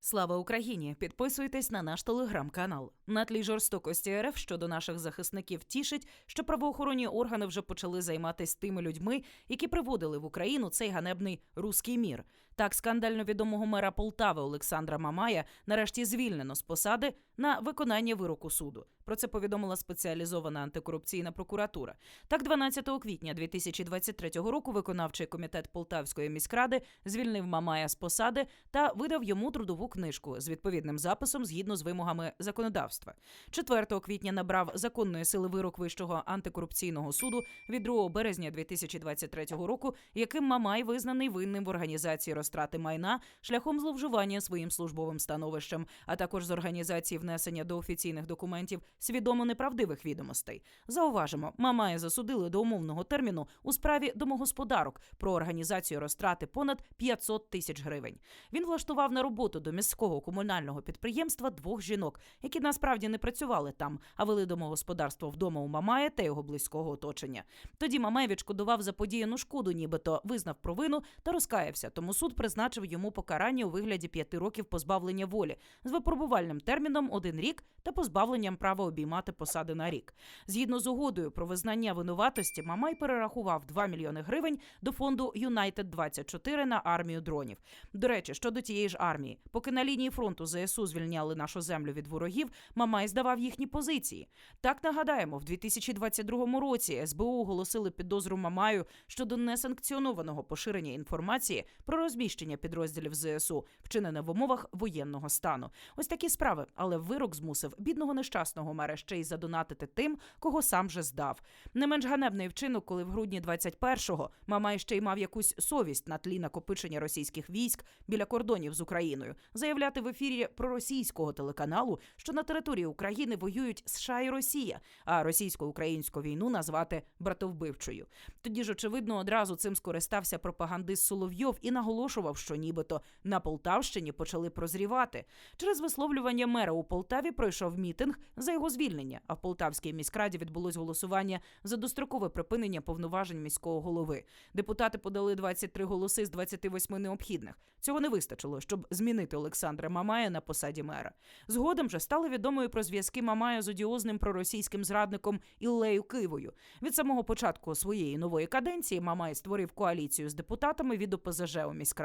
Слава Україні! Підписуйтесь на наш телеграм-канал. На тлі жорстокості РФ щодо наших захисників тішить, що правоохоронні органи вже почали займатися тими людьми, які приводили в Україну цей ганебний руський мір. Так, скандально відомого мера Полтави Олександра Мамая нарешті звільнено з посади на виконання вироку суду. Про це повідомила спеціалізована антикорупційна прокуратура. Так, 12 квітня 2023 року виконавчий комітет Полтавської міськради звільнив Мамая з посади та видав йому трудову книжку з відповідним записом згідно з вимогами законодавства. 4 квітня набрав законної сили вирок Вищого антикорупційного суду від 2 березня 2023 року, яким Мамай визнаний винним в організації розтрати майна шляхом зловживання своїм службовим становищем, а також з організації внесення до офіційних документів свідомо неправдивих відомостей. Зауважимо, Мамая засудили до умовного терміну у справі домогосподарок про організацію розтрати понад 500 тисяч гривень. Він влаштував на роботу до міського комунального підприємства двох жінок, які насправді не працювали там, а вели домогосподарство вдома у Мамая та його близького оточення. Тоді Мамай відшкодував заподіяну шкоду, нібито визнав провину та розкаявся. Тому суд призначив йому покарання у вигляді п'яти років позбавлення волі з випробувальним терміном один рік та позбавленням права обіймати посади на рік. Згідно з угодою про визнання винуватості, Мамай перерахував 2 мільйони гривень до фонду Юнайтед 24 на армію дронів. До речі, щодо тієї ж армії, поки на лінії фронту ЗСУ звільняли нашу землю від ворогів, Мамай здавав їхні позиції. Так нагадаємо, в 2022 році СБУ оголосили підозру Мамаю щодо несанкціонованого поширення інформації про розміщення підрозділів ЗСУ, вчинене в умовах воєнного стану. Ось такі справи, але вирок змусив бідного нещасного мера ще й задонатити тим, кого сам же здав. Не менш ганебний вчинок, коли в грудні 21-го Мамай ще й мав якусь совість на тлі накопичення російських військ біля кордонів з Україною, заявляти в ефірі проросійського телеканалу, що на території України воюють США і Росія, а російсько-українську війну назвати братовбивчою. Тоді ж, очевидно, одразу цим скористався пропагандист Соловйов і наголошував, що нібито на Полтавщині почали прозрівати. Через висловлювання мера у Полтаві пройшов мітинг за його звільнення. А в Полтавській міськраді відбулось голосування за дострокове припинення повноважень міського голови. Депутати подали 23 голоси з 28 необхідних. Цього не вистачило, щоб змінити Олександра Мамая на посаді мера. Згодом же стало відомою про зв'язки Мамая з одіозним проросійським зрадником Іллею Кивою. Від самого початку своєї нової каденції Мамай створив коаліцію з депутатами від ОПЗЖ у міськраді.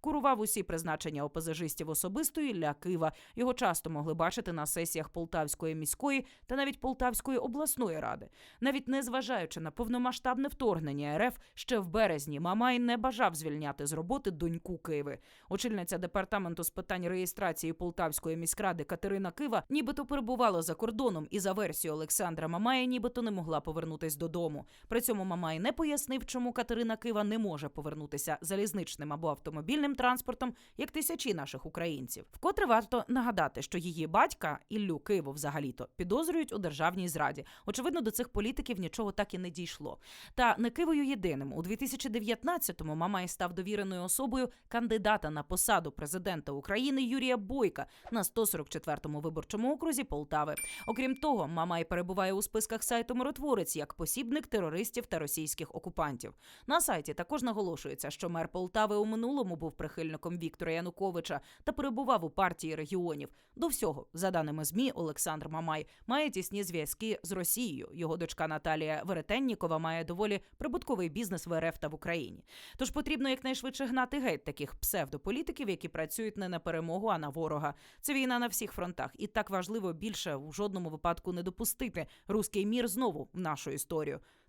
Курував усі призначення ОПЗЖистів особисто Ілля Кива. Його часто могли бачити на сесіях Полтавської міської та навіть Полтавської обласної ради. Навіть не зважаючи на повномасштабне вторгнення РФ, ще в березні Мамай не бажав звільняти з роботи доньку Киви. Очільниця департаменту з питань реєстрації Полтавської міськради Катерина Кива нібито перебувала за кордоном і за версією Олександра Мамая нібито не могла повернутись додому. При цьому Мамай не пояснив, чому Катерина Кива не може повернутися залізничним або автомобільним транспортом, як тисячі наших українців. Вкотре варто нагадати, що її батька Іллю Киву взагалі-то підозрюють у державній зраді. Очевидно, до цих політиків нічого так і не дійшло. Та не Кивою єдиним у 2019-му Мамай став довіреною особою кандидата на посаду президента України Юрія Бойка на 144-му виборчому окрузі Полтави. Окрім того, Мамай перебуває у списках сайту Миротворець як посібник терористів та російських окупантів. На сайті також наголошується, що мер Полтави у минулому був прихильником Віктора Януковича та перебував у партії регіонів. До всього, за даними змі, Олександр Мамай має тісні зв'язки з Росією. Його дочка Наталія Веретеннікова має доволі прибутковий бізнес в РФ та в Україні. Тож потрібно якнайшвидше гнати геть таких псевдополітиків, які працюють не на перемогу, а на ворога. Це війна на всіх фронтах, і так важливо більше у жодному випадку не допустити руський мір знову в нашу історію.